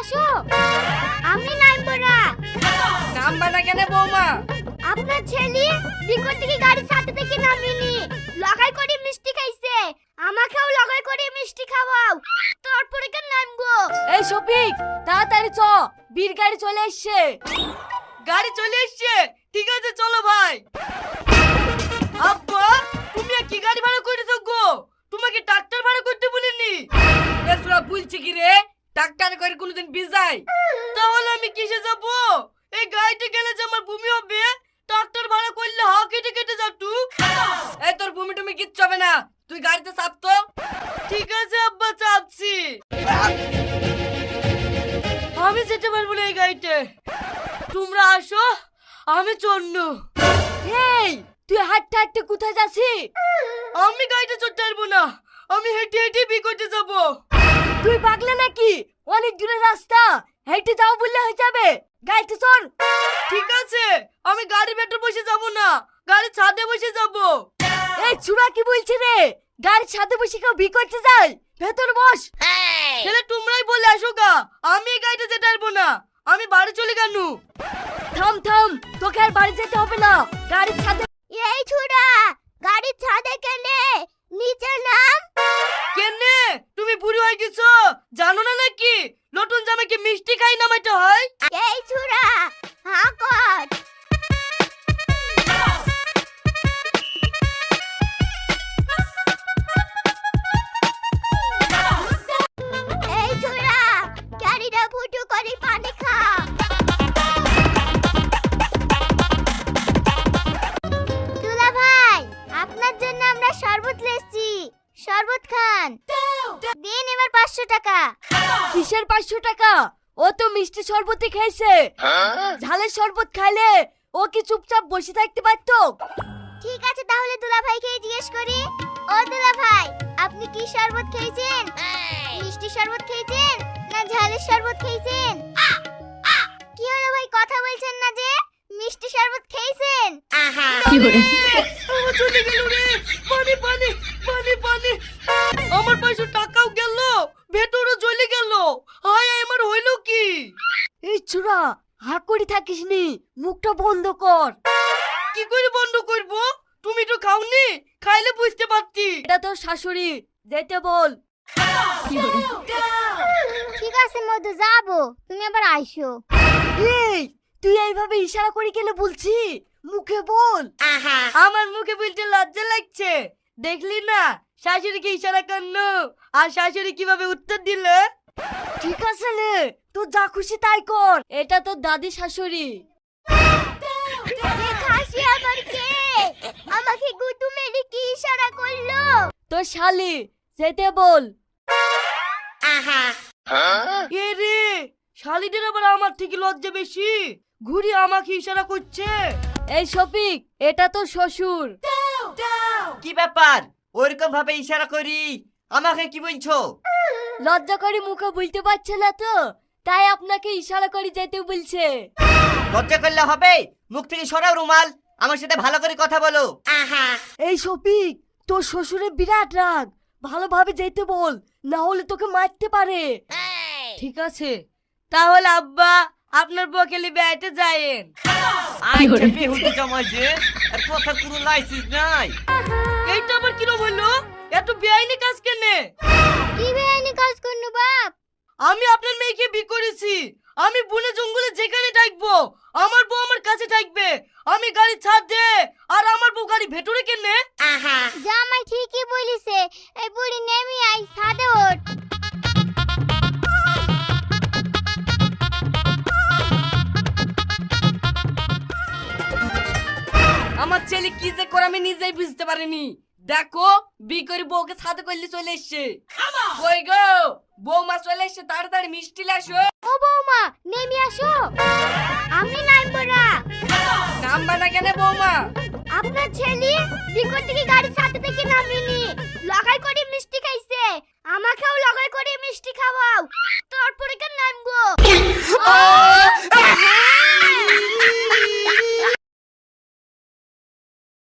আসো। আমি নামবো না। নামবা না কেন বৌমা? আপনার ছেলে বিকট থেকে গাড়ির সাথে থেকে নামেনি। লগাই করে মিষ্টি খাইছে। আমাকেও লগাই করে মিষ্টি খাওয়াও। তারপরে কেন নামবো? এই শফিক তাড়াতাড়ি চ বীর গাড়ি চলে এসছে। গাড়ি চলে এসছে। ঠিক আছে চলো ভাই। আব্বা তুমি আর কি গাড়ি ভাড়া করে গো? তোমাকে ট্রাক্টর ভাড়া করতে বিজাই তাহলে আমি কিসে যাব? এই গাড়িতে গেলে যে আমার ভূমি হবে ট্রাক্টর ভাড়া করলে হা কেটে কেটে যা তু এই তোর ভূমি টুমি কিচ্ছু হবে না তুই গাড়িতে চাপ তো। ঠিক আছে আব্বা চাপছি। আমি যেতে পারব না এই গাড়িতে। তোমরা আসো আমি চন্ন এই তুই হাঁটতে হাঁটতে কোথায় যাচ্ছি আমি গাড়িতে চড়তে পারব না আমি হেঁটে হেঁটে বি করতে যাব। তুই পাগলে নাকি? অনেক দূরে রাস্তা। হেঁটে যাও বললে হয়ে যাবে। গাড়িতে চল। ঠিক আছে আমি গাড়ি ভেতর বসে যাব না। গাড়ির ছাদে বসে যাব। এই চুরা কি বলছে রে? গাড়ির ছাদে বসে কেউ বি করতে যায়? ভেতর বস। ছেলে তোমরাই বলে আসো গা। আমি এই গাড়িতে যেতে পারব না। আমি বাড়ি চলে গেল থাম থাম তোকে আর বাড়ি যেতে হবে না। গাড়ির ছাদে মিষ্টি খাই নামাইতে হয়? এই ছুড়া হা কর। এই ছুড়া গাড়িটা ফুটু করে পানি খা। দুলা ভাই আপনার জন্য আমরা শরবত লেছি শরবত খান। দিন এবার পাঁচশো টাকা। কিসের পাঁচশো টাকা? ও তো মিষ্টি শরবতই খাইছে ঝালের শরবত খাইলে ও কি চুপচাপ বসে থাকতে পারতো? ঠিক আছে তাহলে দুলা ভাইকে জিজ্ঞেস করি। ও দুলা ভাই আপনি কি শরবত খেয়েছেন? মিষ্টি শরবত খেয়েছেন না ঝালের শরবত খেয়েছেন? কি হলো ভাই কথা বলছেন না যে মিষ্টি শরবত খেয়েছেন? আমার চলে গেল রে। থাকিস নি মুখটা বন্ধ কর। কি করে বন্ধ করব? তুমি তো খাওনি? খাইলে বুঝতে পারতি। এটা তোর শাশুড়ি যেতে বল। ঠিক আছে মধু যাব। তুমি আবার আইসো। এই তুই এইভাবে ইশারা করে গেলে বলছি? মুখে বল। আমার মুখে বলতে লজ্জা লাগছে। দেখলি না শাশুড়িকে ইশারা করল আর শাশুড়ি কীভাবে উত্তর দিল? ঠিক আছে রে তুই যা খুশি তাই কর। এটা তোর দাদি শাশুড়ি। খাসি আবার কে? আমাকে গুদু মেরে কি ইশারা করল? তোর শালি যেতে বল। এ রে শালিদের আবার আমার থেকে লজ্জা বেশি? ঘুরি আমাকে ইশারা করছে। এই শফিক এটা তো শ্বশুর। কি ব্যাপার? ওরকম ভাবে ইশারা করি? আমাকে কি বলছো? লজ্জা করে মুখে বলতে পারছে না তো তাই আপনাকে ইশারা করে যেতে বলছে। লজ্জা করলে হবে? মুখ থেকে সরাও রুমাল। আমার সাথে ভালো করে কথা বলো। এই শফিক তোর শ্বশুরের বিরাট রাগ। ভালোভাবে যেতে বল না হলে তোকে মারতে পারে। ঠিক আছে। তাহলে আব্বা আপনার বকেলি বেড়াইতে যায়েন। বেহুদি জমাইছে আর কথা কোনো লাইসেন্স নাই। এইটা আবার কিরম হলো? এত বেআইনি কাজ কেনে? কি বেআইনি কাজ করনু বাপ আমি আপনার মেয়েকে বি করেছি। আমি বনে জঙ্গলে যেখানে থাকব আমার বউ আমার কাছে থাকবে আমি গাড়ি ছাড় দে আর আমার বউ গাড়ি ভেতরে কেনে জামাই ঠিকই বলিছে এই বুড়ি নেমি আই সাদে ওঠ। আমার ছেলে কি যে করে আমি নিজেই বুঝতে পারিনি। দেখো বি করে বউকে সাথে করলে চলে এসছে। কই গো? বৌমা চলে এসে তাড়াতাড়ি মিষ্টি লাসো ও বৌমা নেমে আসো। আমি নামবো না নামবা না কেন বৌমা? আপনার ছেলে বিকট থেকে গাড়ি সাথে থেকে নামিনি। লগাই করে মিষ্টি খাইছে। আমাকেও লগাই করে